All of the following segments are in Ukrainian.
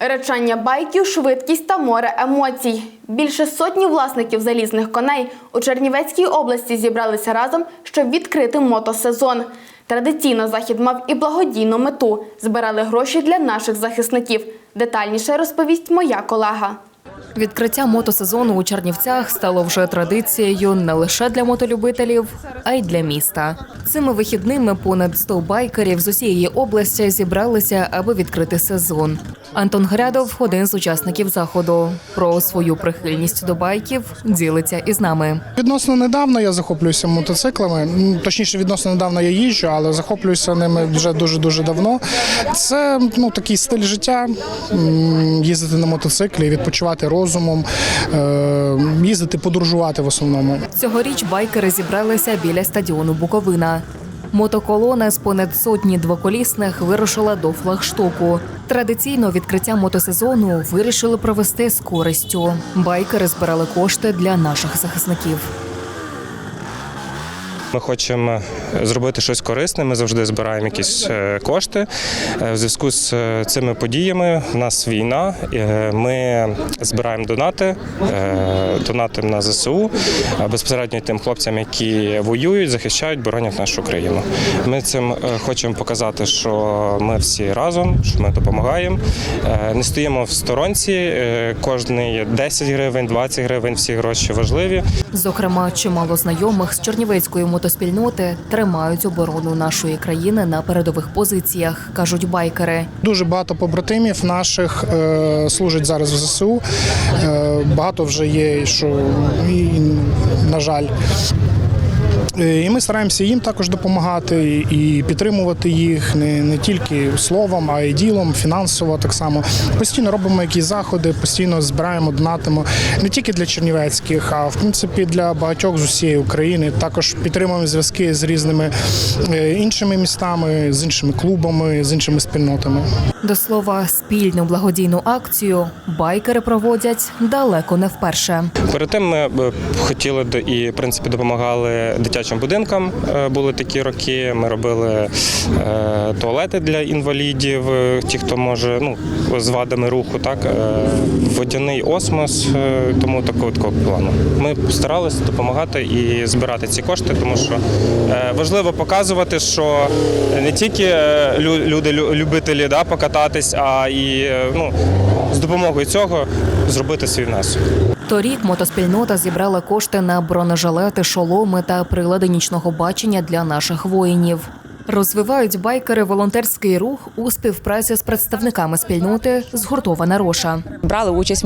Речання байків, швидкість та море емоцій. Більше сотні власників залізних коней у Чернівецькій області зібралися разом, щоб відкрити мотосезон. Традиційно захід мав і благодійну мету збирали гроші для наших захисників. Детальніше розповість моя колега. Відкриття мотосезону у Чернівцях стало вже традицією не лише для мотолюбителів, а й для міста. Цими вихідними понад 100 байкерів з усієї області зібралися, аби відкрити сезон. Антон Грядов один з учасників заходу. Про свою прихильність до байків ділиться із нами. Відносно недавно я захоплююся мотоциклами. Точніше, відносно недавно я їжджу, але захоплююся ними вже дуже дуже давно. Це ну такий стиль життя. Їздити на мотоциклі, відпочивати розумом, е, їздити, подорожувати в основному. Цьогоріч байкери зібралися біля стадіону Буковина. Мотоколона з понад сотні двоколісних вирушила до флагштоку. Традиційно відкриття мотосезону вирішили провести з користю. Байкери збирали кошти для наших захисників. Ми хочемо зробити щось корисне. Ми завжди збираємо якісь е, кошти. Е, В зв'язку з е, цими подіями в нас війна. Е, Ми збираємо донати, е, донатимо на ЗСУ е, безпосередньо тим хлопцям, які воюють, захищають, боронять нашу країну. Ми цим е, хочемо показати, що ми всі разом, що ми допомагаємо. Е, Не стоїмо в сторонці. Е, Кожний 10 гривень, 20 гривень, всі гроші важливі. Зокрема, чимало знайомих з чернівецької мотоспільноти тримають оборону нашої країни на передових позиціях, кажуть байкери. Дуже багато побратимів наших е, служать зараз в ЗСУ. Е, багато вже є, що на жаль. Е, І ми стараємося їм також допомагати і підтримувати їх не, не тільки словом, а й ділом, фінансово так само. Постійно робимо якісь заходи, постійно збираємо, донатимо не тільки для чернівецьких, а в принципі для багатьох з усієї України. Також підтримуємо зв'язки з різними е, іншими містами, з іншими клубами, з іншими спільнотами. До слова, спільну благодійну акцію байкери проводять далеко не вперше. Перед тим ми е, хотіли і в принципі допомагали дитячим будинкам. Е, Були такі роки. Ми робили е, туалети для інвалідів, е, ті, хто може ну з вадами руху, так водяний осмос, тому такого такого плану. Ми старалися допомагати і збирати ці кошти, тому що важливо показувати, що не тільки лю- люди любителі да, покататись, а і ну з допомогою цього зробити свій внесок. Торік мотоспільнота зібрала кошти на бронежилети, шоломи та прилади нічного бачення для наших воїнів. Розвивають байкери волонтерський рух у співпраці з представниками спільноти згуртована роша. Брали участь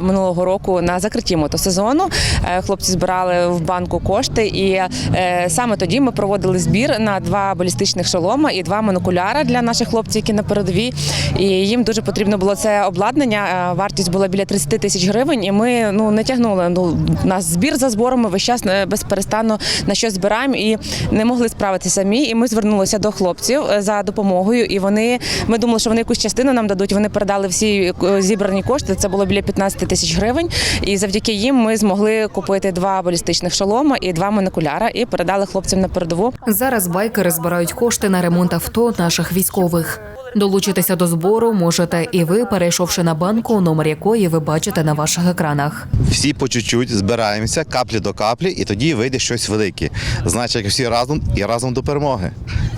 минулого року на закритті мотосезону. Е, Хлопці збирали в банку кошти, і е, саме тоді ми проводили збір на два балістичних шолома і два монокуляра для наших хлопців, які на передовій. І їм дуже потрібно було це обладнання. Е, Вартість була біля 30 тисяч гривень, і ми ну не тягнули. Ну нас збір за збором. Ми весь час безперестанно на щось збираємо і не могли справитися самі. І ми звернулися до хлопців е, за допомогою. І вони ми думали, що вони якусь частину нам дадуть. Вони передали всі е, зібрані кошти. Це було біля 15 тисяч гривень. І завдяки їм ми змогли купити два балістичних шолома і два монокуляра і передали хлопцям на передову. Зараз байкери збирають кошти на ремонт авто наших військових. Долучитися до збору можете і ви, перейшовши на банку, номер якої ви бачите на ваших екранах. всі по чуть-чуть збираємося каплі до каплі, і тоді вийде щось велике. Значить, всі разом і разом до перемоги.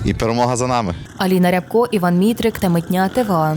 І перемога за нами. Аліна Рябко, Іван Мітрик та Митня ТВА.